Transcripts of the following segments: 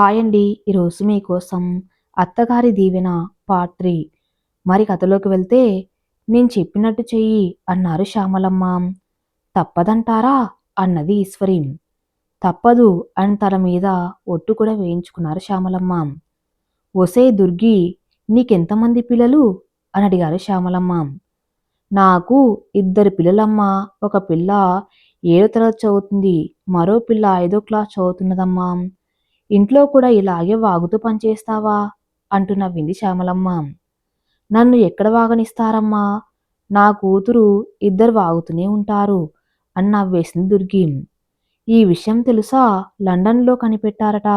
Hi అండి ఈరోజు మీకోసం అత్తగారి దీవెన పార్ట్ త్రీ. మరి కథలోకి వెళ్తే నేను చెప్పినట్టు చెయ్యి అన్నారు శ్యామలమ్మ. తప్పదంటారా? అన్నది ఈశ్వరి తప్పదు అని తన మీద ఒట్టు కూడా వేయించుకున్నారు శ్యామలమ్మ. ఒసే దుర్గి నీకెంతమంది పిల్లలు? అని అడిగారు శ్యామలమ్మ. నాకు ఇద్దరు పిల్లలమ్మా. ఒక పిల్ల ఏడో తరగతి చదువుతుంది. మరో పిల్ల ఐదో క్లాస్ చదువుతున్నదమ్మా. ఇంట్లో కూడా ఇలాగే వాగుతూ పనిచేస్తావా? అంటూ నవ్వింది శ్యామలమ్మ. నన్ను ఎక్కడ వాగనిస్తారమ్మా? నా కూతురు ఇద్దరు వాగుతూనే ఉంటారు అని నవ్వేసింది దుర్గి. ఈ విషయం తెలుసా? లండన్లో కనిపెట్టారట.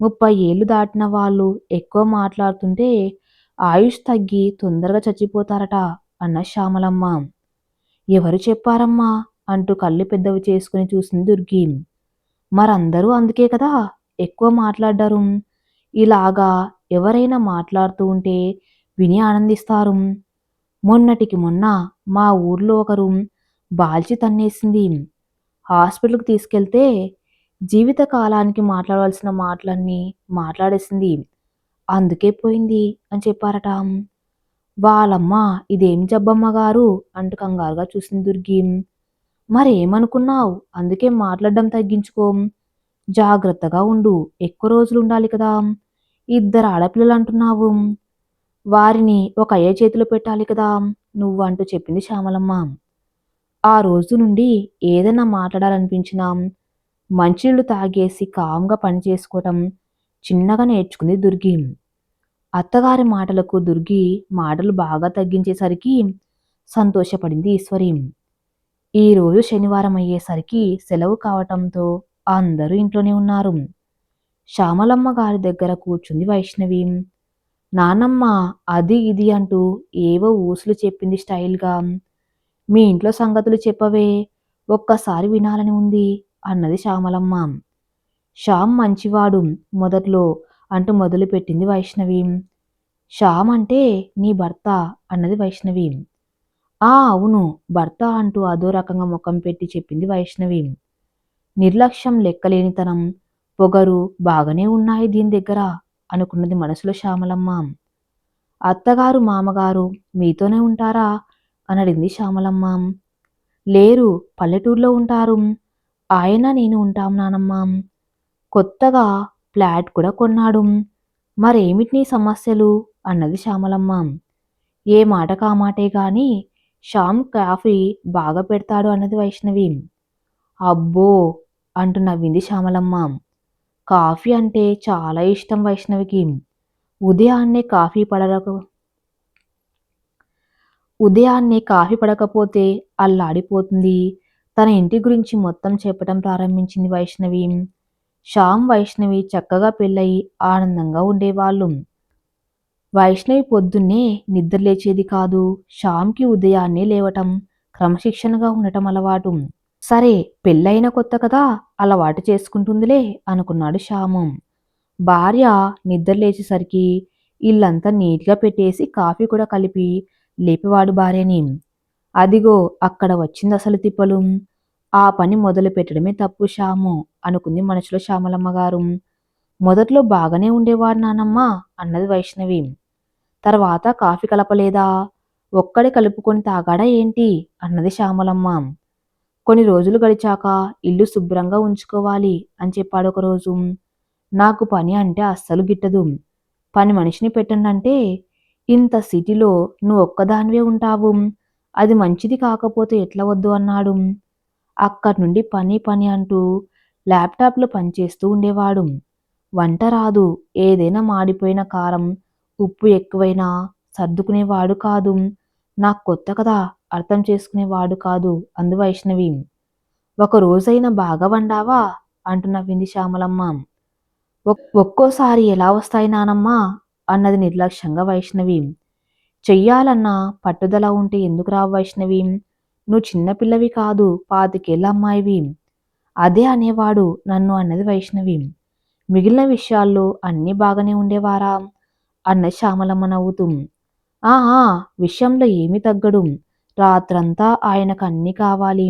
ముప్పై ఏళ్ళు దాటిన వాళ్ళు ఎక్కువ మాట్లాడుతుంటే ఆయుష్ తగ్గి తొందరగా చచ్చిపోతారట అన్న శ్యామలమ్మ. ఎవరు చెప్పారమ్మా? అంటూ కళ్ళు పెద్దవి చేసుకుని చూసింది దుర్గి. మరందరూ అందుకే కదా ఎక్కువ మాట్లాడ్డారు ఇలాగా ఎవరైనా మాట్లాడుతూ ఉంటే విని ఆనందిస్తారు. మొన్నటికి మొన్న మా ఊర్లో ఒకరు బాల్చి తన్నేసింది. హాస్పిటల్కి తీసుకెళ్తే జీవిత కాలానికి మాట్లాడవలసిన మాటలన్నీ మాట్లాడేసింది. అందుకే పోయింది అని చెప్పారట. వాళ్ళమ్మ ఇదేం జబ్బమ్మ గారు అంటూ కంగారుగా చూసింది దుర్గి మరేమనుకున్నావు? అందుకే మాట్లాడడం తగ్గించుకో. జాగ్రత్తగా ఉండు. ఎక్కువ రోజులు ఉండాలి కదా. ఇద్దరు ఆడపిల్లలు అంటున్నావు. వారిని ఒక అయ్య చేతిలో పెట్టాలి కదా. నువ్వు అంటూ చెప్పింది శ్యామలమ్మ. ఆ రోజు నుండి ఏదైనా మాట్లాడాలనిపించినా మంచినీళ్ళు తాగేసి కామ్గా పని చేసుకోవటం చిన్నగా నేర్చుకుంది దుర్గి. అత్తగారి మాటలకు దుర్గి మాటలు బాగా తగ్గించేసరికి సంతోషపడింది ఈశ్వరి. ఈరోజు శనివారం అయ్యేసరికి సెలవు కావటంతో అందరూ ఇంట్లోనే ఉన్నారు. శ్యామలమ్మ గారి దగ్గర కూర్చుంది వైష్ణవి. నానమ్మ అది ఇది అంటూ ఏవో ఊసులు చెప్పింది స్టైల్గా. మీ ఇంట్లో సంగతులు చెప్పవే ఒక్కసారి వినాలని ఉంది అన్నది శ్యామలమ్మ. శ్యామ్ మంచివాడు మొదట్లో అంటూ మొదలుపెట్టింది వైష్ణవి. శ్యామ్ అంటే నీ భర్త అన్నది వైష్ణవి. ఆ అవును భర్త అంటూ అదో రకంగా ముఖం పెట్టి చెప్పింది వైష్ణవి. నిర్లక్ష్యం లెక్కలేనితనం. పొగరు బాగానే ఉన్నాయి దీని దగ్గర అనుకున్నది మనసులో శ్యామలమ్మ. అత్తగారు మామగారు మీతోనే ఉంటారా? అని శ్యామలమ్మ. లేరు పల్లెటూరులో ఉంటారు. ఆయన నేను ఉంటాం నానమ్మ. కొత్తగా ఫ్లాట్ కూడా కొన్నాడు. మరేమిటి నీ సమస్యలు? అన్నది శ్యామలమ్మ. ఏ మాట కామాటే గాని శ్యామ్ కాఫీ బాగా పెడతాడు అన్నది వైష్ణవి. అబ్బో! అంటూ నవ్వింది శ్యామలమ్మ. కాఫీ అంటే చాలా ఇష్టం వైష్ణవికి. ఉదయాన్నే కాఫీ పడక ఉదయాన్నే కాఫీ పడకపోతే అల్లాడిపోతుంది. తన ఇంటి గురించి మొత్తం చెప్పటం ప్రారంభించింది వైష్ణవి. శ్యామ్ వైష్ణవి చక్కగా పెళ్ళయి ఆనందంగా ఉండేవాళ్ళు. వైష్ణవి పొద్దున్నే నిద్ర లేచేది కాదు. శ్యామ్కి ఉదయాన్నే లేవటం క్రమశిక్షణగా ఉండటం అలవాటు. సరే పెళ్ళైన కొత్త కదా అలవాటు చేసుకుంటుందిలే అనుకున్నాడు శ్యాము. భార్య నిద్ర లేచేసరికి ఇల్లంతా నీట్గా పెట్టేసి కాఫీ కూడా కలిపి లేపివాడు భార్యని. అదిగో అక్కడ వచ్చింది అసలు తిప్పలు. ఆ పని మొదలు పెట్టడమే తప్పు శ్యాము అనుకుంది మనసులో శ్యామలమ్మ గారు మొదట్లో బాగానే ఉండేవాడు నానమ్మ అన్నది వైష్ణవి. తర్వాత కాఫీ కలపలేదా? ఒక్కడే కలుపుకొని తాగాడా ఏంటి? అన్నది శ్యామలమ్మ. కొన్ని రోజులు గడిచాక ఇల్లు శుభ్రంగా ఉంచుకోవాలి అని చెప్పాడు ఒకరోజు నాకు పని అంటే అస్సలు గిట్టదు. పని మనిషిని పెట్టండి అంటే ఇంత సిటీలో నువ్వు ఒక్కదానివే ఉంటావు. అది మంచిది కాకపోతే ఎట్లా వద్దు అన్నాడు. అక్కడి నుండి పని పని అంటూ ల్యాప్టాప్లో పనిచేస్తూ ఉండేవాడు. వంట రాదు. ఏదైనా మాడిపోయిన కారం ఉప్పు ఎక్కువైనా సర్దుకునేవాడు కాదు. నాకు కొత్త కదా. అర్థం చేసుకునేవాడు కాదు అందు వైష్ణవి. ఒక రోజైనా బాగా వండావా? అంటూ నవ్వింది శ్యామలమ్మ. ఒక్కోసారి ఎలా వస్తాయి నానమ్మా? అన్నది నిర్లక్ష్యంగా వైష్ణవి. చెయ్యాలన్న పట్టుదల ఉంటే ఎందుకు రావు వైష్ణవి? నువ్వు చిన్నపిల్లవి కాదు పాతికేళ్ళ అమ్మాయివి. అదే అనేవాడు నన్ను అన్నది వైష్ణవి. మిగిలిన విషయాల్లో అన్నీ బాగానే ఉండేవారా? అన్న శ్యామలమ్మ నవ్వుతూ. ఆ విషయంలో ఏమి తగ్గడు. రాత్రంతా ఆయనకు అన్నీ కావాలి.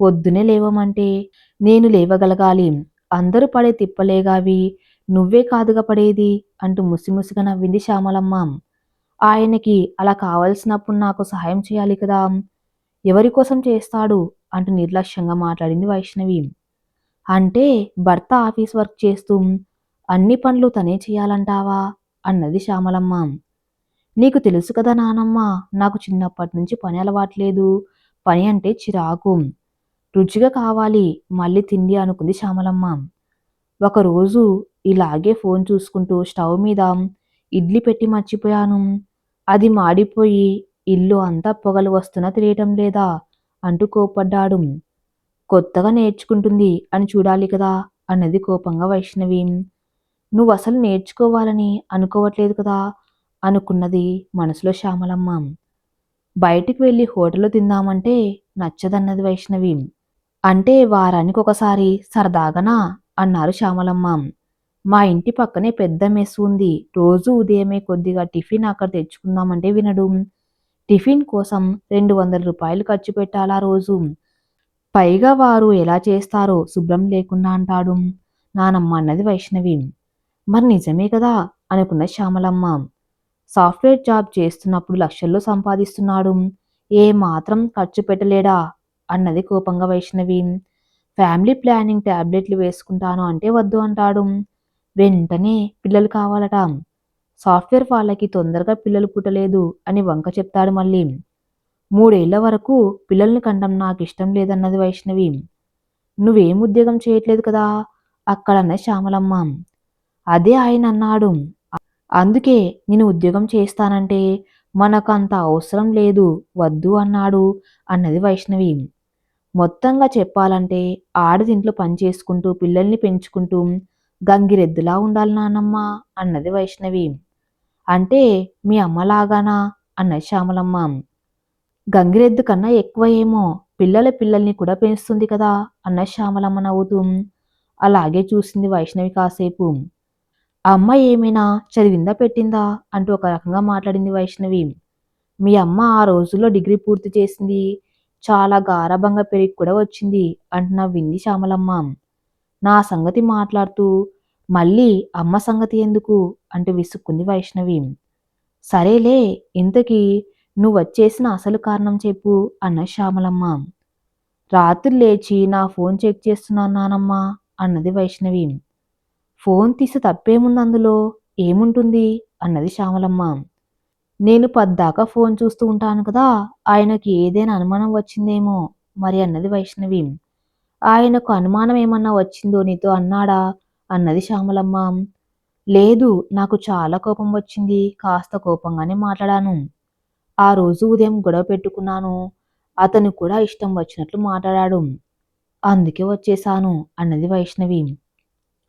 పొద్దునే లేవమంటే నేను లేవగలగాలి. అందరూ పడే తిప్పలేగావి. నువ్వే కాదుగా పడేది అంటూ ముసిముసిగా నవ్వింది శ్యామలమ్మ. ఆయనకి అలా కావలసినప్పుడు నాకు సహాయం చేయాలి కదా. ఎవరి కోసం చేస్తాడు అంటూ నిర్లక్ష్యంగా మాట్లాడింది వైష్ణవి. అంటే భర్త ఆఫీస్ వర్క్ చేస్తూ అన్ని పనులు తనే చేయాలంటావా? అన్నది శ్యామలమ్మ. నీకు తెలుసు కదా నానమ్మ నాకు చిన్నప్పటి నుంచి పని అలవాట్లేదు. పని అంటే చిరాకు. రుచిగా కావాలి మళ్ళీ తిండి అనుకుంది శ్యామలమ్మ. ఒకరోజు ఇలాగే ఫోన్ చూసుకుంటూ స్టవ్ మీద ఇడ్లీ పెట్టి మర్చిపోయాను. అది మాడిపోయి ఇల్లు అంతా పొగలు వస్తున్నా తెలియటం లేదా అంటూ కోపడ్డాడు కొత్తగా నేర్చుకుంటుంది అని చూడాలి కదా అన్నది కోపంగా వైష్ణవి. నువ్వు అసలు నేర్చుకోవాలని అనుకోవట్లేదు కదా అనుకున్నది మనసులో శ్యామలమ్మ. బయటికి వెళ్ళి హోటల్లో తిందామంటే నచ్చదన్నది వైష్ణవి. అంటే వారానికి ఒకసారి సరదాగనా? అన్నారు శ్యామలమ్మ. మా ఇంటి పక్కనే పెద్ద మెస్ ఉంది. రోజు ఉదయమే కొద్దిగా టిఫిన్ అక్కడ తెచ్చుకుందామంటే వినడు. టిఫిన్ కోసం రెండు వందల రూపాయలు ఖర్చు పెట్టాలా రోజు? పైగా వారు ఎలా చేస్తారో శుభ్రం లేకుండా అంటాడు. నానమ్మ అన్నది వైష్ణవి. మరి నిజమే కదా? అనుకున్న శ్యామలమ్మ. సాఫ్ట్వేర్ జాబ్ చేస్తున్నప్పుడు లక్షల్లో సంపాదిస్తున్నాడు. ఏ మాత్రం ఖర్చు పెట్టలేడా? అన్నది కోపంగా వైష్ణవి. ఫ్యామిలీ ప్లానింగ్ ట్యాబ్లెట్లు వేసుకుంటాను అంటే వద్దు అంటాడు. వెంటనే పిల్లలు కావాలట. సాఫ్ట్వేర్ వాళ్ళకి తొందరగా పిల్లలు పుట్టలేదు అని వంక చెప్తాడు మళ్ళీ. మూడేళ్ళ వరకు పిల్లల్ని కండం నాకు ఇష్టం లేదన్నది వైష్ణవి. నువ్వేం ఉద్యోగం చేయట్లేదు కదా? అక్కడన్న శ్యామలమ్మ. అదే ఆయన అన్నాడు. అందుకే నేను ఉద్యోగం చేస్తానంటే మనకు అంత అవసరం లేదు వద్దు అన్నాడు అన్నది వైష్ణవి. మొత్తంగా చెప్పాలంటే ఆడదింట్లో పని చేసుకుంటూ పిల్లల్ని పెంచుకుంటూ గంగిరెద్దులా ఉండాలి నానమ్మ అన్నది వైష్ణవి. అంటే మీ అమ్మలాగానా? అన్నది శ్యామలమ్మ. గంగిరెద్దు కన్నా ఎక్కువ ఏమో పిల్లల పిల్లల్ని కూడా పెంచుతుంది కదా అన్న శ్యామలమ్మ నవ్వుతూ. అలాగే చూసింది వైష్ణవి కాసేపు. అమ్మ ఏమైనా చదివిందా పెట్టిందా? అంటూ ఒక రకంగా మాట్లాడింది వైష్ణవి. మీ అమ్మ ఆ రోజుల్లో డిగ్రీ పూర్తి చేసింది. చాలా గారాభంగా పెరిగి కూడా వచ్చింది అంటున్నా వింది శ్యామలమ్మ. నా సంగతి మాట్లాడుతూ మళ్ళీ అమ్మ సంగతి ఎందుకు? అంటూ విసుక్కుంది వైష్ణవి. సరేలే ఇంతకీ నువ్వు వచ్చేసిన అసలు కారణం చెప్పు అన్న శ్యామలమ్మ. రాత్రి లేచి నా ఫోన్ చెక్ చేస్తున్నాను నానమ్మా అన్నది వైష్ణవి. ఫోన్ తీసి తప్పేముంది అందులో? ఏముంటుంది? అన్నది శ్యామలమ్మ. నేను పద్దాకా ఫోన్ చూస్తూ ఉంటాను కదా ఆయనకి ఏదైనా అనుమానం వచ్చిందేమో? మరి అన్నది వైష్ణవి. ఆయనకు అనుమానం ఏమన్నా వచ్చిందో నీతో అన్నాడా? అన్నది శ్యామలమ్మ. లేదు నాకు చాలా కోపం వచ్చింది. కాస్త కోపంగానే మాట్లాడాను. ఆ రోజు ఉదయం గొడవ పెట్టుకున్నాను. అతను కూడా ఇష్టం వచ్చినట్లు మాట్లాడాడు. అందుకే వచ్చేశాను అన్నది వైష్ణవి.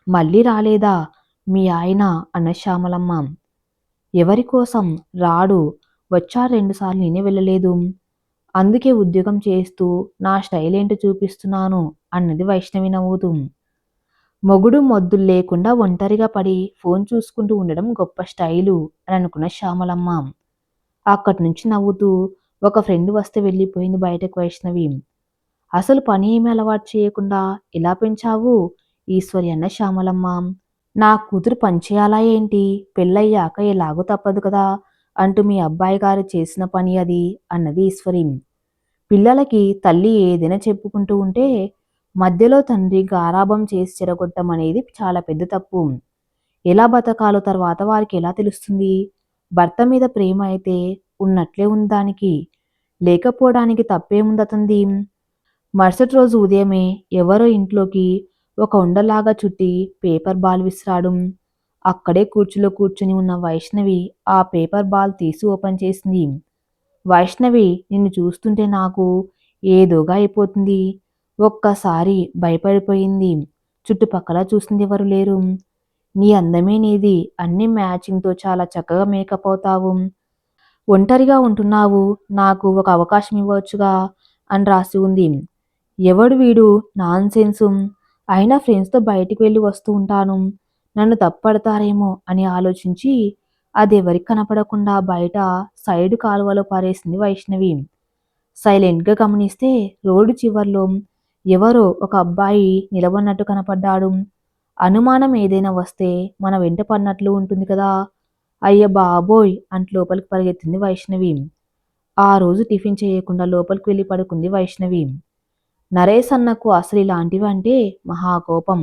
మళ్ళీ రాలేదా? మీ ఆయన అన్న శ్యామలమ్మ ఎవరి కోసం రాడు? వచ్చా రెండుసార్లు నేనే వెళ్ళలేదు. అందుకే ఉద్యోగం చేస్తూ నా స్టైల్ ఏంటో చూపిస్తున్నాను అన్నది వైష్ణవి నవ్వుతూ. మొగుడు మొద్దులు లేకుండా ఒంటరిగా పడి ఫోన్ చూసుకుంటూ ఉండడం గొప్ప స్టైలు అని అనుకున్న శ్యామలమ్మ. అక్కడి నుంచి నవ్వుతూ ఒక ఫ్రెండ్ వస్తే వెళ్ళిపోయింది బయటకు వైష్ణవి. అసలు పని ఏమీ అలవాటు చేయకుండా ఎలా పెంచావు? ఈశ్వరి అన్న శ్యామలమ్మ నా కూతురు పనిచేయాలా ఏంటి? పెళ్ళయ్యాక ఎలాగో తప్పదు కదా అంటూ మీ అబ్బాయి గారు చేసిన పని అది అన్నది ఈశ్వరి. పిల్లలకి తల్లి ఏదైనా చెప్పుకుంటూ ఉంటే మధ్యలో తండ్రి గారాభం చేసి చెరగొట్టం అనేది చాలా పెద్ద తప్పు. ఎలా బతకాలో తర్వాత వారికి ఎలా తెలుస్తుంది? భర్త మీద ప్రేమ అయితే ఉన్నట్లే ఉంది దానికి లేకపోవడానికి తప్పేముంది అతంది మరుసటి రోజు ఉదయమే ఎవరో ఇంట్లోకి ఒక ఉండలాగా చుట్టి పేపర్ బాల్ విసిరాడు. అక్కడే కూర్చులో కూర్చుని ఉన్న వైష్ణవి ఆ పేపర్ బాల్ తీసి ఓపెన్ చేసింది. వైష్ణవి నిన్ను చూస్తుంటే నాకు ఏదోగా అయిపోతుంది. ఒక్కసారి భయపడిపోయింది. చుట్టుపక్కల చూసింది ఎవరు లేరు. నీ అందమే నీది. అన్ని మ్యాచింగ్తో చాలా చక్కగా మేకప్ అవుతావు. ఒంటరిగా ఉంటున్నావు. నాకు ఒక అవకాశం ఇవ్వచ్చుగా అని రాసి ఉంది. ఎవడు వీడు? నాన్సెన్సు. అయినా ఫ్రెండ్స్తో బయటికి వెళ్ళి వస్తూ ఉంటాను. నన్ను తప్పడతారేమో అని ఆలోచించి అది ఎవరికి కనపడకుండా బయట సైడ్ కాలువలో పారేసింది వైష్ణవి. సైలెంట్గా గమనిస్తే రోడ్డు చివర్లో ఎవరో ఒక అబ్బాయి నిలబడినట్టు కనపడ్డాడు. అనుమానం ఏదైనా వస్తే మన వెంట పడినట్లు ఉంటుంది కదా. అయ్య బాబోయ్! అంటూ లోపలికి పరిగెత్తింది వైష్ణవి. ఆ రోజు టిఫిన్ చేయకుండా లోపలికి వెళ్ళి పడుకుంది వైష్ణవి. నరేష్ అన్నకు అసలు ఇలాంటివంటే మహాకోపం.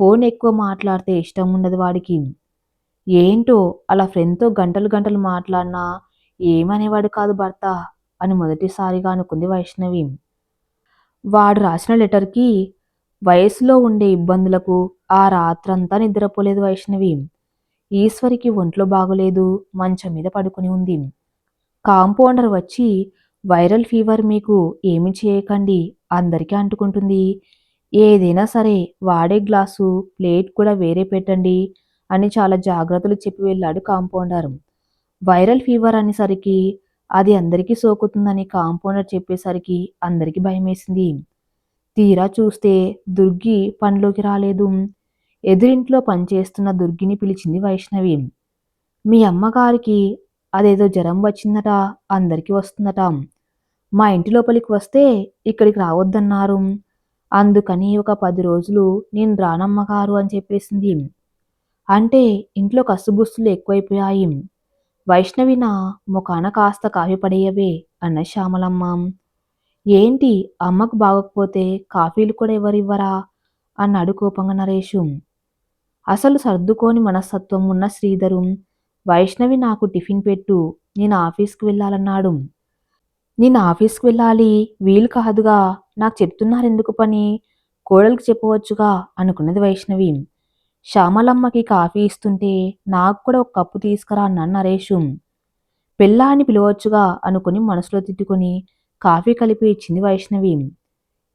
ఫోన్ ఎక్కువ మాట్లాడితే ఇష్టం ఉండదు వాడికి. ఏంటో అలా ఫ్రెండ్తో గంటలు గంటలు మాట్లాడినా ఏమనేవాడు కాదు భర్త అని మొదటిసారిగా అనుకుంది వైష్ణవి. వాడు రాసిన లెటర్కి వయసులో ఉండే ఇబ్బందులకు ఆ రాత్రంతా నిద్రపోలేదు వైష్ణవి. ఈశ్వరికి ఒంట్లో బాగోలేదు మంచం మీద పడుకుని ఉంది. కాంపౌండర్ వచ్చి వైరల్ ఫీవర్ మీకు ఏమి చేయకండి అందరికీ అంటుకుంటుంది. ఏదైనా సరే వాడే గ్లాసు ప్లేట్ కూడా వేరే పెట్టండి అని చాలా జాగ్రత్తలు చెప్పి వెళ్ళాడు కాంపౌండర్. వైరల్ ఫీవర్ అనేసరికి అది అందరికీ సోకుతుందని కాంపౌండర్ చెప్పేసరికి అందరికీ భయమేసింది. తీరా చూస్తే దుర్గి పనిలోకి రాలేదు. ఎదురింట్లో పనిచేస్తున్న దుర్గిని పిలిచింది వైష్ణవి. మీ అమ్మగారికి అదేదో జ్వరం వచ్చిందట అందరికీ వస్తుందట. మా ఇంటి లోపలికి వస్తే ఇక్కడికి రావద్దన్నారు. అందుకని ఒక పది రోజులు నేను రానమ్మగారు అని చెప్పేసింది. అంటే ఇంట్లో కసుబుస్తులు ఎక్కువైపోయాయి. వైష్ణవి నా ముఖాన కాస్త కాఫీ పడేయవే అన్న శ్యామలమ్మ. ఏంటి అమ్మకు బాగోకపోతే కాఫీలు కూడా ఎవరివ్వరా అన్నాడు కోపంగా నరేషు. అసలు సర్దుకోని మనస్తత్వం ఉన్న శ్రీధరు వైష్ణవి నాకు టిఫిన్ పెట్టు నేను ఆఫీస్కి వెళ్ళాలన్నాడు. నేను ఆఫీస్కి వెళ్ళాలి. వీలు కాదుగా. నాకు చెప్తున్నారు ఎందుకు పని? కోడలికి చెప్పవచ్చుగా అనుకున్నది వైష్ణవి. శ్యామలమ్మకి కాఫీ ఇస్తుంటే నాకు కూడా ఒక కప్పు తీసుకురా అన్నాను నరేషు. పెళ్ళా అని పిలవచ్చుగా అనుకుని మనసులో తిట్టుకుని కాఫీ కలిపి ఇచ్చింది వైష్ణవి.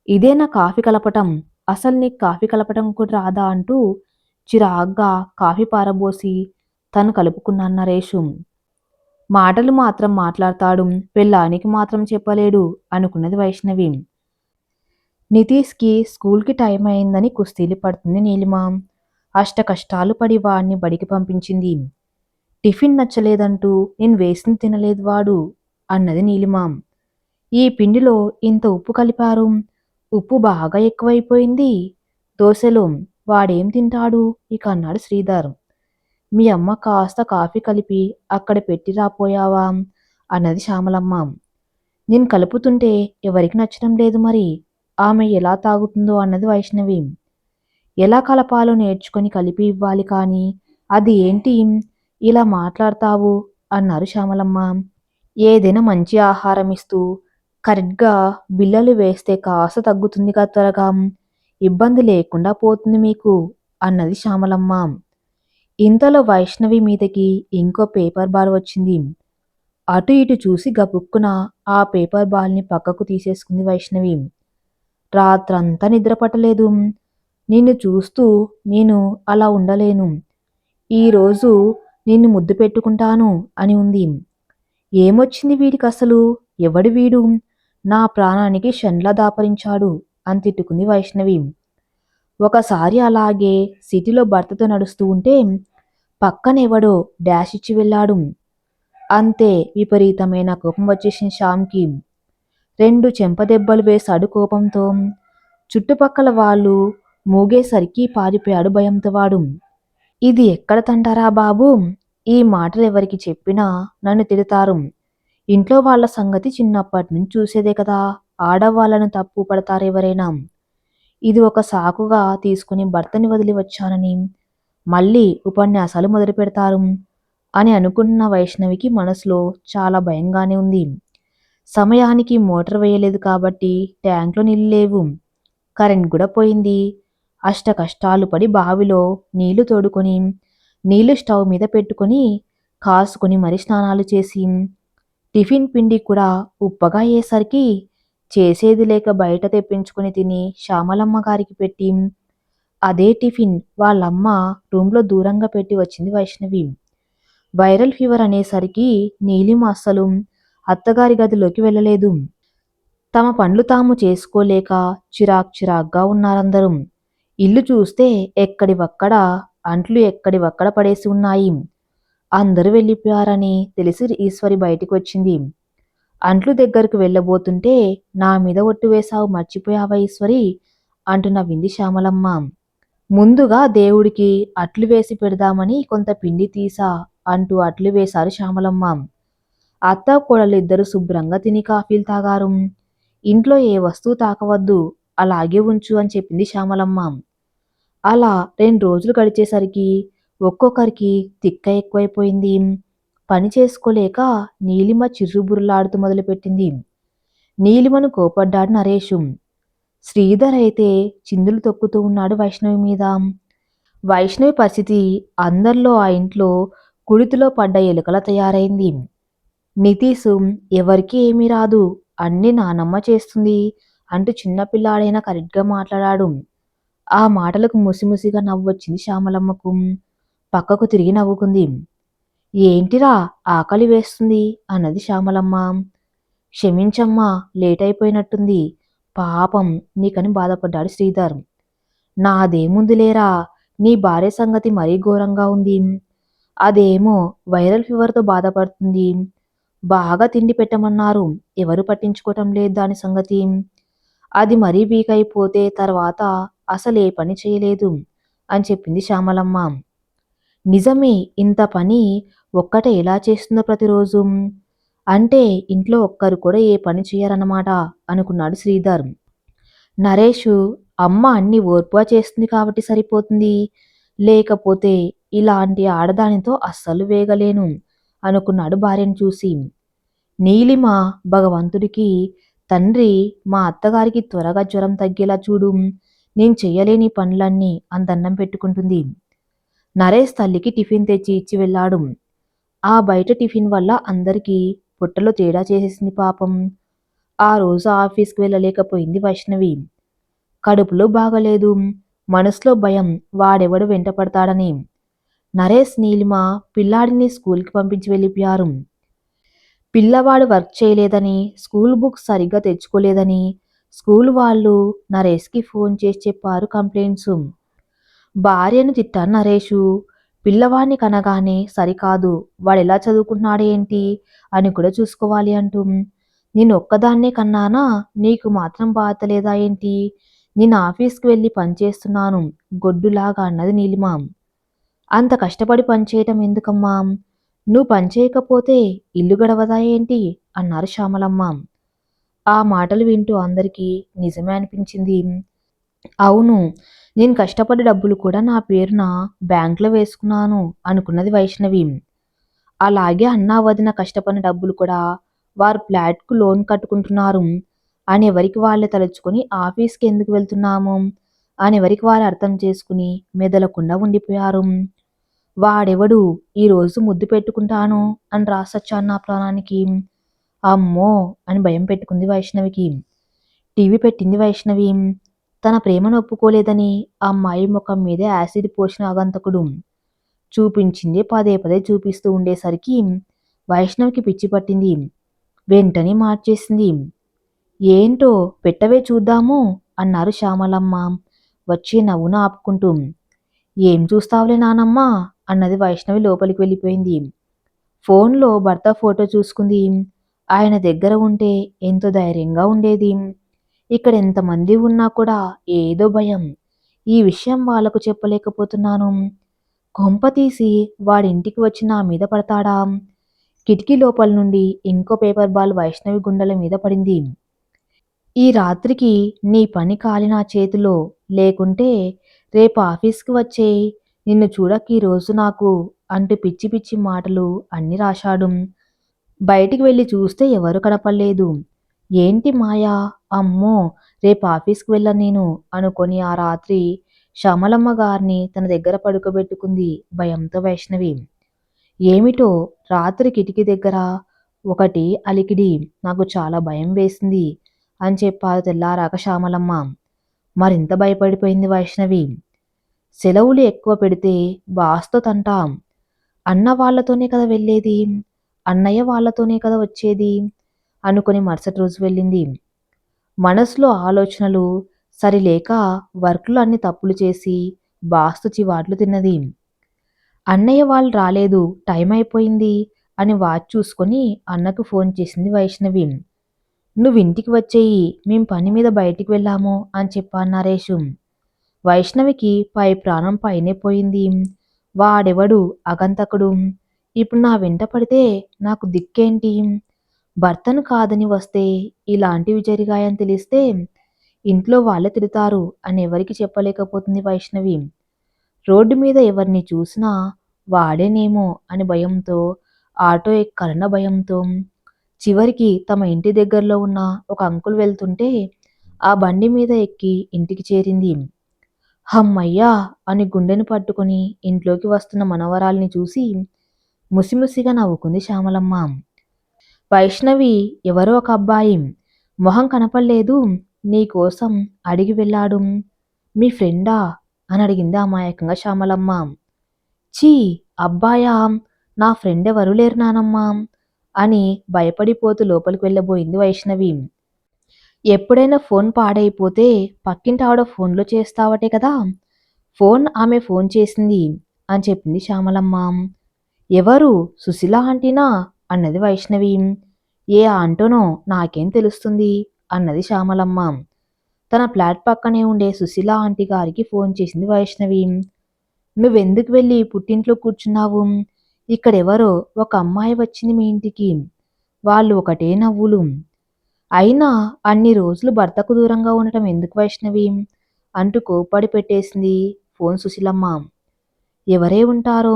ఇదే నా కాఫీ కలపటం. అసలు నీకు కాఫీ కలపటం కూడా రాదా అంటూ చిరాగ్గా కాఫీ పారబోసి తను కలుపుకున్నాను నరేషు. మాటలు మాత్రం మాట్లాడతాడు పెళ్ళానికి మాత్రం చెప్పలేడు అనుకున్నది వైష్ణవి. నితీష్కి స్కూల్కి టైం అయిందని కుస్తీలు పడుతుంది నీలిమ. అష్ట కష్టాలు పడి వాడిని బడికి పంపించింది. టిఫిన్ నచ్చలేదంటూ నేను వేసింది తినలేదు వాడు అన్నది నీలిమ. ఈ పిండిలో ఇంత ఉప్పు కలిపారు. ఉప్పు బాగా ఎక్కువైపోయింది. దోశలో వాడేం తింటాడు? ఇక అన్నాడు శ్రీధర్. మీ అమ్మ కాస్త కాఫీ కలిపి అక్కడ పెట్టి రాపోయావా? అన్నది శ్యామలమ్మ. నేను కలుపుతుంటే ఎవరికి నచ్చడం లేదు మరి? ఆమె ఎలా తాగుతుందో అన్నది వైష్ణవి. ఎలా కలపాలో నేర్చుకొని కలిపి ఇవ్వాలి కానీ అది ఏంటి? ఇలా మాట్లాడతావు? అన్నారు శ్యామలమ్మ. ఏదైనా మంచి ఆహారం ఇస్తూ కరెక్ట్గా బిల్లలు వేస్తే కాస్త తగ్గుతుంది కదా త్వరగా. ఇబ్బంది లేకుండా పోతుంది మీకు అన్నది శ్యామలమ్మ. ఇంతలో వైష్ణవి మీదకి ఇంకో పేపర్ బాల్ వచ్చింది. అటు ఇటు చూసి గబుక్కున ఆ పేపర్ బాల్ని పక్కకు తీసేసుకుంది వైష్ణవి. రాత్రంతా నిద్రపట్టలేదు. నిన్ను చూస్తూ నేను అలా ఉండలేను. ఈరోజు నిన్ను ముద్దు పెట్టుకుంటాను అని ఉంది. ఏమొచ్చింది వీడికి అసలు? ఎవడు వీడు? నా ప్రాణానికి షండ్లా దాపరించాడు అని తిట్టుకుంది వైష్ణవి. ఒకసారి అలాగే సిటీలో భర్తతో నడుస్తూ ఉంటే పక్కనెవడో డాష్ ఇచ్చి వెళ్ళాడు. అంతే విపరీతమైన కోపం వచ్చేసిన శ్యామ్కి. రెండు చెంపదెబ్బలు వేశాడు కోపంతో. చుట్టుపక్కల వాళ్ళు మూగేసరికి పారిపోయాడు భయంతో వాడు. ఇది ఎక్కడ తంటారా బాబు? ఈ మాటలు ఎవరికి చెప్పినా నన్ను తిడతారు. ఇంట్లో వాళ్ళ సంగతి చిన్నప్పటి నుంచి చూసేదే కదా. ఆడవాళ్ళను తప్పు పడతారు ఎవరైనా. ఇది ఒక సాకుగా తీసుకుని భర్తని వదిలి వచ్చానని. మళ్ళీ ఉపన్యాసాలు మొదలు పెడతారు అని అనుకున్న వైష్ణవికి మనసులో చాలా భయంగానే ఉంది. సమయానికి మోటార్ వేయలేదు కాబట్టి ట్యాంక్లో నీళ్ళు లేవు కరెంట్ కూడా పోయింది. అష్ట కష్టాలు పడి బావిలో నీళ్ళు తోడుకొని నీళ్ళు స్టవ్ మీద పెట్టుకొని కాసుకొని మరి స్నానాలు చేసి టిఫిన్ పిండి కూడా ఉప్పగా అయ్యేసరికి చేసేది లేక బయట తెప్పించుకొని తిని శ్యామలమ్మ గారికి పెట్టి అదే టిఫిన్ వాళ్ళమ్మ రూమ్లో దూరంగా పెట్టి వచ్చింది వైష్ణవి. వైరల్ ఫీవర్ అనేసరికి నీలిమ అస్సలు అత్తగారి గదిలోకి వెళ్ళలేదు. తమ పనులు తాము చేసుకోలేక చిరాక్ చిరాగ్గా ఉన్నారందరూ. ఇల్లు చూస్తే ఎక్కడివక్కడ అంట్లు ఎక్కడివక్కడ పడేసి ఉన్నాయి. అందరూ వెళ్ళిపోయారని తెలిసి ఈశ్వరి బయటికి వచ్చింది. అంట్లు దగ్గరకు వెళ్ళబోతుంటే నా మీద ఒట్టు వేశావు మర్చిపోయావా ఈశ్వరి? అంటూ నవ్వింది శ్యామలమ్మ. ముందుగా దేవుడికి అట్లు వేసి పెడదామని కొంత పిండి తీసా అంటూ అట్లు వేశారు శ్యామలమ్మ. అత్త కోడలిద్దరూ శుభ్రంగా తిని కాఫీలు తాగారు. ఇంట్లో ఏ వస్తువు తాకవద్దు అలాగే ఉంచు అని చెప్పింది శ్యామలమ్మ. అలా రెండు రోజులు గడిచేసరికి ఒక్కొక్కరికి తిక్క ఎక్కువైపోయింది. పని చేసుకోలేక నీలిమ చిర్రుబుర్రులాడుతూ మొదలుపెట్టింది. నీలిమను కోపడ్డాడు నరేషు. శ్రీధర్ అయితే చిందులు తొక్కుతూ ఉన్నాడు వైష్ణవి మీద. వైష్ణవి పరిస్థితి అందరిలో ఆ ఇంట్లో కుడితిలో పడ్డ ఎలుకల తయారైంది. నితీష్ ఎవరికి ఏమీ రాదు అన్ని నానమ్మ చేస్తుంది అంటూ చిన్నపిల్లాడైనా కరెక్ట్గా మాట్లాడాడు. ఆ మాటలకు ముసిముసిగా నవ్వొచ్చింది శ్యామలమ్మకు. పక్కకు తిరిగి నవ్వుకుంది. ఏంటిరా ఆకలి వేస్తుంది అన్నది శ్యామలమ్మ. క్షమించమ్మా లేట్ అయిపోయినట్టుంది. పాపం నీకని బాధపడ్డాడు శ్రీధర్. నాదేముందిలేరా? నీ భార్య సంగతి మరీ ఘోరంగా ఉంది. అదేమో వైరల్ ఫీవర్తో బాధపడుతుంది. బాగా తిండి పెట్టమన్నారు. ఎవరు పట్టించుకోవటం లేదు దాని సంగతి. అది మరీ వీక్ అయిపోతే తర్వాత అసలు ఏ పని చేయలేదు అని చెప్పింది శ్యామలమ్మ. నిజమే ఇంత పని ఒక్కటే ఎలా చేస్తుందో ప్రతిరోజు. అంటే ఇంట్లో ఒక్కరు కూడా ఏ పని చేయరన్నమాట అనుకున్నాడు శ్రీధర్. నరేషు అమ్మ అన్ని ఓర్పుగా చేస్తుంది కాబట్టి సరిపోతుంది. లేకపోతే ఇలాంటి ఆడదానితో అస్సలు వేగలేను అనుకున్నాడు భార్యను చూసి. నీలిమ భగవంతుడికి తండ్రి మా అత్తగారికి త్వరగా జ్వరం తగ్గేలా చూడు. నేను చెయ్యలేని పనులన్నీ అందన్నం పెట్టుకుంటుంది. నరేష్ తల్లికి టిఫిన్ తెచ్చి ఇచ్చి వెళ్ళాడు. ఆ బయట టిఫిన్ వల్ల అందరికీ పొట్టలో తేడా చేసేసింది పాపం. ఆ రోజు ఆఫీస్కి వెళ్ళలేకపోయింది వైష్ణవి. కడుపులో బాగలేదు. మనసులో భయం వాడెవడు వెంట పడతాడని నరేష్ నీలిమ పిల్లాడిని స్కూల్కి పంపించి వెళ్ళిపోయారు. పిల్లవాడు వర్క్ చేయలేదని స్కూల్ బుక్స్ సరిగ్గా తెచ్చుకోలేదని స్కూల్ వాళ్ళు నరేష్కి ఫోన్ చేసి చెప్పారు కంప్లైంట్స్. భార్యను తిట్టాను నరేషు. పిల్లవాడిని కనగానే సరికాదు వాడు ఎలా చదువుకుంటున్నాడేంటి అని కూడా చూసుకోవాలి అంటూ నేను ఒక్కదాన్నే కన్నానా? నీకు మాత్రం బాధ లేదా ఏంటి? నేను ఆఫీస్కి వెళ్ళి పనిచేస్తున్నాను గొడ్డులాగా అన్నది నీలిమ. అంత కష్టపడి పనిచేయటం ఎందుకమ్మా? నువ్వు పనిచేయకపోతే ఇల్లు గడవదా ఏంటి? అన్నారు శ్యామలమ్మ. ఆ మాటలు వింటూ అందరికీ నిజమే అనిపించింది. అవును నేను కష్టపడి డబ్బులు కూడా నా పేరున బ్యాంకులో వేసుకున్నాను అనుకున్నది వైష్ణవి. అలాగే అన్నా వదిన కష్టపడిన డబ్బులు కూడా వారు ఫ్లాట్కు లోన్ కట్టుకుంటున్నారు. అని ఎవరికి వాళ్ళే తలుచుకొని ఆఫీస్కి ఎందుకు వెళ్తున్నాము? అని ఎవరికి వారు అర్థం చేసుకుని మెదలకుండా ఉండిపోయారు. వాడెవడు? ఈరోజు ముద్దు పెట్టుకుంటాను అని రాసొచ్చాను నా ప్రాణానికి. అమ్మో అని భయం పెట్టుకుంది వైష్ణవికి. టీవీ పెట్టింది వైష్ణవి. తన ప్రేమను ఒప్పుకోలేదని అమ్మాయి ముఖం మీదే యాసిడ్ పోసిన ఆగంతకుడు చూపించింది పదే పదే చూపిస్తూ ఉండేసరికి వైష్ణవికి పిచ్చి పట్టింది. వెంటనే మార్చేసింది. ఏంటో పెట్టవే చూద్దాము అన్నారు శ్యామలమ్మ. వచ్చి నవ్వును ఆపుకుంటూ ఏం చూస్తావులే నానమ్మ అన్నది వైష్ణవి లోపలికి వెళ్ళిపోయింది. ఫోన్లో భర్త ఫోటో చూసుకుంది. ఆయన దగ్గర ఉంటే ఎంతో ధైర్యంగా ఉండేది. ఇక్కడ ఎంతమంది ఉన్నా కూడా ఏదో భయం. ఈ విషయం వాళ్ళకు చెప్పలేకపోతున్నాను. కొంప తీసి వాడింటికి వచ్చి నా మీద పడతాడా? కిటికీ లోపల నుండి ఇంకో పేపర్ బాల్ వైష్ణవి గుండెల మీద పడింది. ఈ రాత్రికి నీ పని కాలి నా చేతిలో. లేకుంటే రేపు ఆఫీస్కి వచ్చేయి నిన్ను చూడక ఈ రోజు నాకు అంటూ పిచ్చి పిచ్చి మాటలు అన్ని రాశాడు. బయటికి వెళ్ళి చూస్తే ఎవరు కనపడలేదు. ఏంటి మాయా? అమ్మో! రేపు ఆఫీస్కి వెళ్ళను నేను అనుకొని ఆ రాత్రి శ్యామలమ్మ గారిని తన దగ్గర పడుకోబెట్టుకుంది భయంతో వైష్ణవి. ఏమిటో? రాత్రి కిటికీ దగ్గర ఒకటి అలికిడి. నాకు చాలా భయం వేసింది అని చెప్పారు తెల్లారాక శ్యామలమ్మ. మరింత భయపడిపోయింది వైష్ణవి. సెలవులు ఎక్కువ పెడితే బాస్తో తంటాం. అన్న వాళ్ళతోనే కదా వెళ్ళేది? అన్నయ్య వాళ్ళతోనే కదా వచ్చేది? అనుకుని మరుసటి రోజు వెళ్ళింది. మనసులో ఆలోచనలు సరిలేక వర్క్లు అన్ని తప్పులు చేసి బాస్తు చివాట్లు తిన్నది. అన్నయ్య వాళ్ళు రాలేదు టైం అయిపోయింది అని వాచ్ చూసుకొని అన్నకు ఫోన్ చేసింది వైష్ణవి. నువ్వు ఇంటికి వచ్చేయి మేం పని మీద బయటికి వెళ్ళాము అని చెప్పాను నరేషు. వైష్ణవికి పై ప్రాణం పైనే పోయింది. వాడెవడు? అగంతకుడు. ఇప్పుడు నా వెంట పడితే నాకు దిక్కేంటి? భర్తను కాదని వస్తే ఇలాంటివి జరిగాయని తెలిస్తే ఇంట్లో వాళ్ళే తిడతారు అని ఎవరికి చెప్పలేకపోతుంది వైష్ణవి. రోడ్డు మీద ఎవరిని చూసినా వాడేనేమో అని భయంతో ఆటో ఎక్కాలన్న భయంతో చివరికి తమ ఇంటి దగ్గరలో ఉన్న ఒక అంకుల్ వెళ్తుంటే ఆ బండి మీద ఎక్కి ఇంటికి చేరింది. హమ్మయ్యా అని గుండెను పట్టుకుని ఇంట్లోకి వస్తున్న మనవరాల్ని చూసి ముసిముసిగా నవ్వుకుంది శ్యామలమ్మ. వైష్ణవి ఎవరో ఒక అబ్బాయి. మొహం కనపడలేదు. నీకోసం అడిగి వెళ్ళాడు. మీ ఫ్రెండా? అని అడిగింది అమాయకంగా శ్యామలమ్మ. చీ అబ్బాయా? నా ఫ్రెండ్ ఎవరు లేరు నానమ్మా అని భయపడిపోతూ లోపలికి వెళ్ళబోయింది వైష్ణవి. ఎప్పుడైనా ఫోన్ పాడైపోతే పక్కింటి ఆవిడ ఫోన్లో చేస్తావటే కదా? ఫోన్ ఆమె ఫోన్ చేసింది అని చెప్పింది శ్యామలమ్మ. ఎవరు? సుశీల ఆంటీనా? అన్నది వైష్ణవి. ఏ ఆంటోనో నాకేం తెలుస్తుంది? అన్నది శ్యామలమ్మ. తన ఫ్లాట్ పక్కనే ఉండే సుశీల ఆంటీ గారికి ఫోన్ చేసింది వైష్ణవి. నువ్వెందుకు వెళ్ళి పుట్టింట్లో కూర్చున్నావు? ఇక్కడెవరో ఒక అమ్మాయి వచ్చింది మీ ఇంటికి. వాళ్ళు ఒకటే నవ్వులు. అయినా అన్ని రోజులు భర్తకు దూరంగా ఉండటం ఎందుకు వైష్ణవి? అంటూ కోపడి పెట్టేసింది ఫోన్ సుశీలమ్మ. ఎవరే ఉంటారో?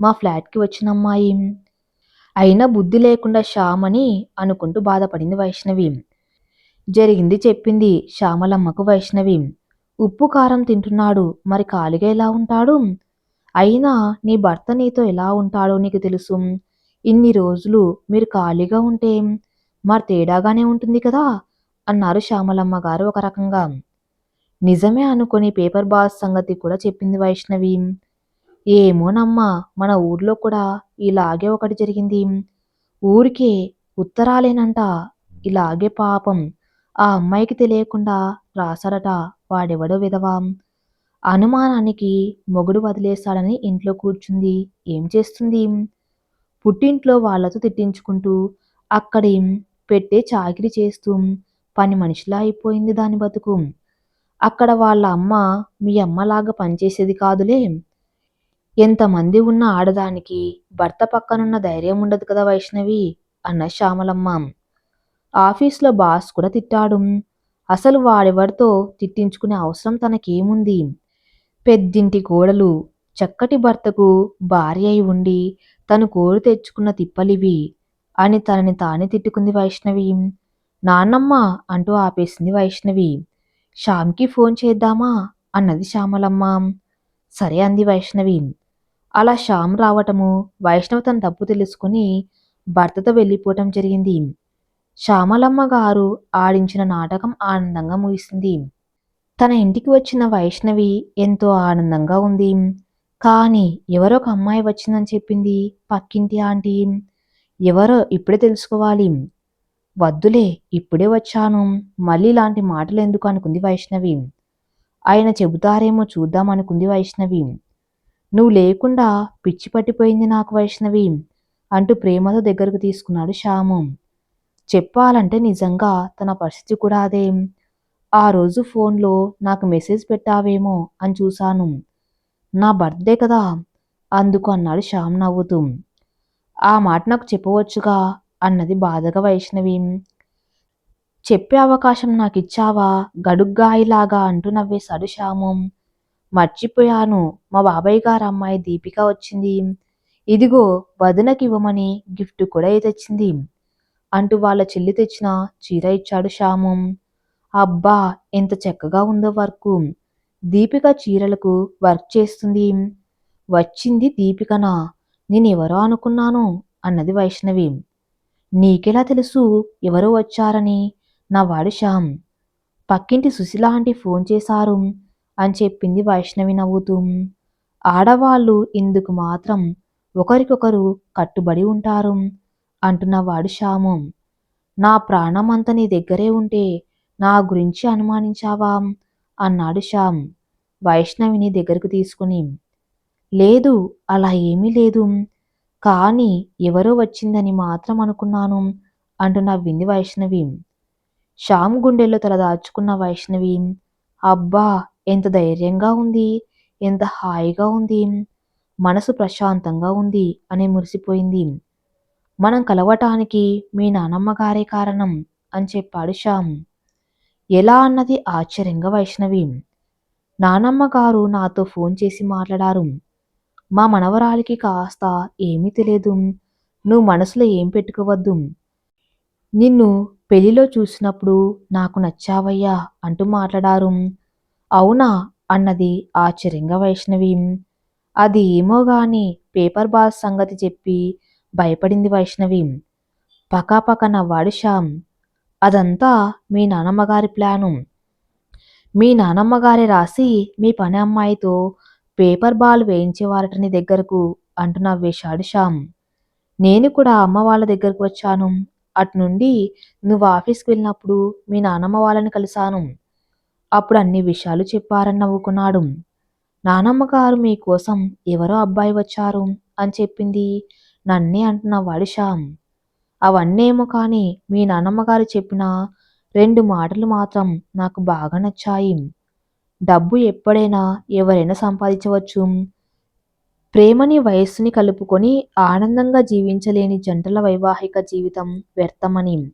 మా ఫ్లాట్కి వచ్చిన అమ్మాయి. అయినా బుద్ధి లేకుండా శ్యామని అనుకుంటూ బాధపడింది వైష్ణవి. జరిగింది చెప్పింది శ్యామలమ్మకు వైష్ణవి. ఉప్పు కారం తింటున్నాడు మరి ఖాళీగా ఎలా ఉంటాడు? అయినా నీ భర్త నీతో ఎలా ఉంటాడో నీకు తెలుసు. ఇన్ని రోజులు మీరు ఖాళీగా ఉంటే మరి తేడాగానే ఉంటుంది కదా? అన్నారు శ్యామలమ్మ గారు ఒక రకంగా. నిజమే అనుకుని పేపర్ బాస్ సంగతి కూడా చెప్పింది వైష్ణవి. ఏమోనమ్మా మన ఊర్లో కూడా ఇలాగే ఒకటి జరిగింది. ఊరికే ఉత్తరాలేనంట. ఇలాగే పాపం. ఆ అమ్మాయికి తెలియకుండా రాశాడట వాడెవడో విధవా. అనుమానానికి మొగుడు వదిలేశాడని ఇంట్లో కూర్చుంది. ఏం చేస్తుంది? పుట్టింట్లో వాళ్ళతో తిట్టించుకుంటూ అక్కడి పెట్టే చాకిరి చేస్తూ పని మనిషిలా అయిపోయింది దాని బతుకు. అక్కడ వాళ్ళ అమ్మ మీ అమ్మలాగా పనిచేసేది కాదులే. ఎంతమంది ఉన్న ఆడదానికి భర్త పక్కనున్న ధైర్యం ఉండదు కదా వైష్ణవి? అన్న శ్యామలమ్మ. ఆఫీస్లో బాస్ కూడా తిట్టాడు. అసలు వాడెవరితో తిట్టించుకునే అవసరం తనకేముంది? పెద్దింటి కోడలు చక్కటి భర్తకు భార్య అయి ఉండి తను కోరి తెచ్చుకున్న తిప్పలివి అని తనని తానే తిట్టుకుంది వైష్ణవి. నాన్నమ్మ అంటూ ఆపేసింది వైష్ణవి. శ్యామ్కి ఫోన్ చేద్దామా? అన్నది శ్యామలమ్మ. సరే అంది వైష్ణవి. అలా శ్యామ్ రావటము వైష్ణవి తన తప్పు తెలుసుకుని భర్తతో వెళ్ళిపోవటం జరిగింది. శ్యామలమ్మ గారు ఆడించిన నాటకం ఆనందంగా ముగిసింది. తన ఇంటికి వచ్చిన వైష్ణవి ఎంతో ఆనందంగా ఉంది. కానీ ఎవరో ఒక అమ్మాయి వచ్చిందని చెప్పింది పక్కింటి ఆంటీ. ఎవరో ఇప్పుడే తెలుసుకోవాలి. వద్దులే ఇప్పుడే వచ్చాను. మళ్ళీ ఇలాంటి మాటలు ఎందుకు అనుకుంది వైష్ణవి? ఆయన చెబుతారేమో చూద్దాం అనుకుంది వైష్ణవి. నువ్వు లేకుండా పిచ్చి పట్టిపోయింది నాకు వైష్ణవి అంటూ ప్రేమతో దగ్గరకు తీసుకున్నాడు శ్యాము. చెప్పాలంటే నిజంగా తన పరిస్థితి కూడా అదే. ఆ రోజు ఫోన్లో నాకు మెసేజ్ పెట్టావేమో అని చూశాను. నా బర్త్డే కదా అందుకు అన్నాడు శ్యామ్ నవ్వుతూ. ఆ మాట నాకు చెప్పవచ్చుగా అన్నది బాధగా వైష్ణవి. చెప్పే అవకాశం నాకు ఇచ్చావా? గడుగ్గాయిలాగా అంటూ నవ్వేశాడు శ్యాము. మర్చిపోయాను. మా బాబాయ్ గారు అమ్మాయి దీపిక వచ్చింది. ఇదిగో వదినకి ఇవ్వమని గిఫ్ట్ కూడా తెచ్చింది అంటూ వాళ్ళ చెల్లి తెచ్చిన చీర ఇచ్చాడు శ్యాము. అబ్బా ఎంత చక్కగా ఉందో వర్క్. దీపిక చీరలకు వర్క్ చేస్తుంది. వచ్చింది దీపికనా? నేనెవరో అనుకున్నాను అన్నది వైష్ణవి. నీకెలా తెలుసు ఎవరో వచ్చారని? నా వాడు శ్యామ్. పక్కింటి సుశీల ఆంటీ ఫోన్ చేశారు. అని చెప్పింది వైష్ణవి నవ్వుతూ. ఆడవాళ్ళు ఇందుకు మాత్రం ఒకరికొకరు కట్టుబడి ఉంటారు అంటున్నవాడు శ్యాము. నా ప్రాణం అంత నీ దగ్గరే ఉంటే నా గురించి అనుమానించావా? అన్నాడు శ్యామ్. వైష్ణవిని దగ్గరకు తీసుకుని. లేదు అలా ఏమీ లేదు. కానీ ఎవరో వచ్చిందని మాత్రం అనుకున్నాను అంటూ నవ్వింది వైష్ణవి. శ్యామ్ గుండెల్లో తల దాచుకున్న వైష్ణవి అబ్బా ఎంత ధైర్యంగా ఉంది ఎంత హాయిగా ఉంది మనసు ప్రశాంతంగా ఉంది అని మురిసిపోయింది. మనం కలవటానికి మీ నానమ్మ గారే కారణం అని చెప్పాడు శ్యామ్. ఎలా అన్నది ఆశ్చర్యంగా వైష్ణవి. నానమ్మ గారు నాతో ఫోన్ చేసి మాట్లాడారు. మా మనవరాలికి కాస్త ఏమీ తెలియదు నువ్వు మనసులో ఏం పెట్టుకోవద్దు. నిన్ను పెళ్ళిలో చూసినప్పుడు నాకు నచ్చావయ్యా అంటూ మాట్లాడారు. అవునా? అన్నది ఆశ్చర్యంగా వైష్ణవి. అది ఏమో గాని పేపర్ బాస్ సంగతి చెప్పి భయపడింది వైష్ణవి. పకాపక నవ్వాడు శ్యామ్. అదంతా మీ నానమ్మగారి ప్లాను. మీ నానమ్మగారే రాసి మీ పని అమ్మాయితో పేపర్ బాల్ వేయించేవారటని దగ్గరకు అంటూ నవ్వేశాడు శ్యామ్. నేను కూడా అమ్మ వాళ్ళ దగ్గరకు వచ్చాను. అటు నుండి నువ్వు ఆఫీస్కి వెళ్ళినప్పుడు మీ నానమ్మ వాళ్ళని కలిశాను. అప్పుడు అన్ని విషయాలు చెప్పారని నవ్వుకున్నాడు. నానమ్మ గారు మీకోసం ఎవరో అబ్బాయి వచ్చారు అని చెప్పింది. నన్నే అంటున్నవాడు శ్యామ్. అవన్నేమో కానీ మీ నానమ్మగారు చెప్పిన రెండు మాటలు మాత్రం నాకు బాగా నచ్చాయి. డబ్బు ఎప్పుడైనా ఎవరైనా సంపాదించవచ్చు. ప్రేమని వయస్సుని కలుపుకొని ఆనందంగా జీవించలేని జంటల వైవాహిక జీవితం వ్యర్థమని.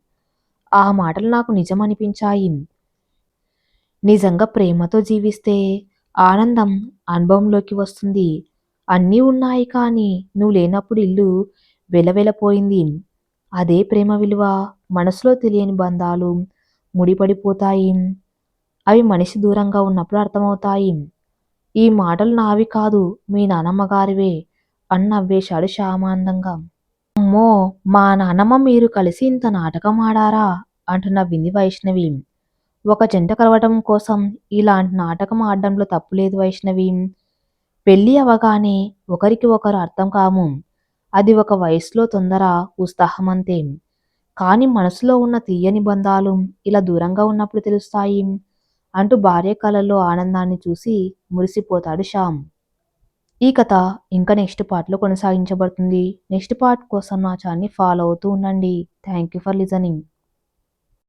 ఆ మాటలు నాకు నిజమనిపించాయి. నిజంగా ప్రేమతో జీవిస్తే ఆనందం అనుభవంలోకి వస్తుంది. అన్నీ ఉన్నాయి కానీ నువ్వు లేనప్పుడు ఇల్లు వెలవెలపోయింది. అదే ప్రేమ విలువ మనసులో తెలియని బంధాలు ముడిపడిపోతాయి. అవి మనిషి దూరంగా ఉన్నప్పుడు అర్థమవుతాయి. ఈ మాటలు నావి కాదు మీ నానమ్మ గారివే అని నవ్వేశాడు శ్యామానందంగా అమ్మో మా నానమ్మ మీరు కలిసి ఇంత నాటకం ఆడారా అంటూ నవ్వింది వైష్ణవి. ఒక జంట కలవటం కోసం ఇలాంటి నాటకం ఆడడంలో తప్పులేదు వైష్ణవి. పెళ్ళి అవగానే ఒకరికి ఒకరు అర్థం కాము. అది ఒక వయసులో తొందర ఉత్సాహమంతే కానీ మనసులో ఉన్న తీయని బంధాలు ఇలా దూరంగా ఉన్నప్పుడు తెలుస్తాయి అంటూ భార్య కళల్లో ఆనందాన్ని చూసి మురిసిపోతాడు శ్యామ్. ఈ కథ ఇంకా నెక్స్ట్ పార్ట్లో కొనసాగించబడుతుంది. నెక్స్ట్ పార్ట్ కోసం నా ఛానల్ని ఫాలో అవుతూ ఉండండి. Thank you for listening.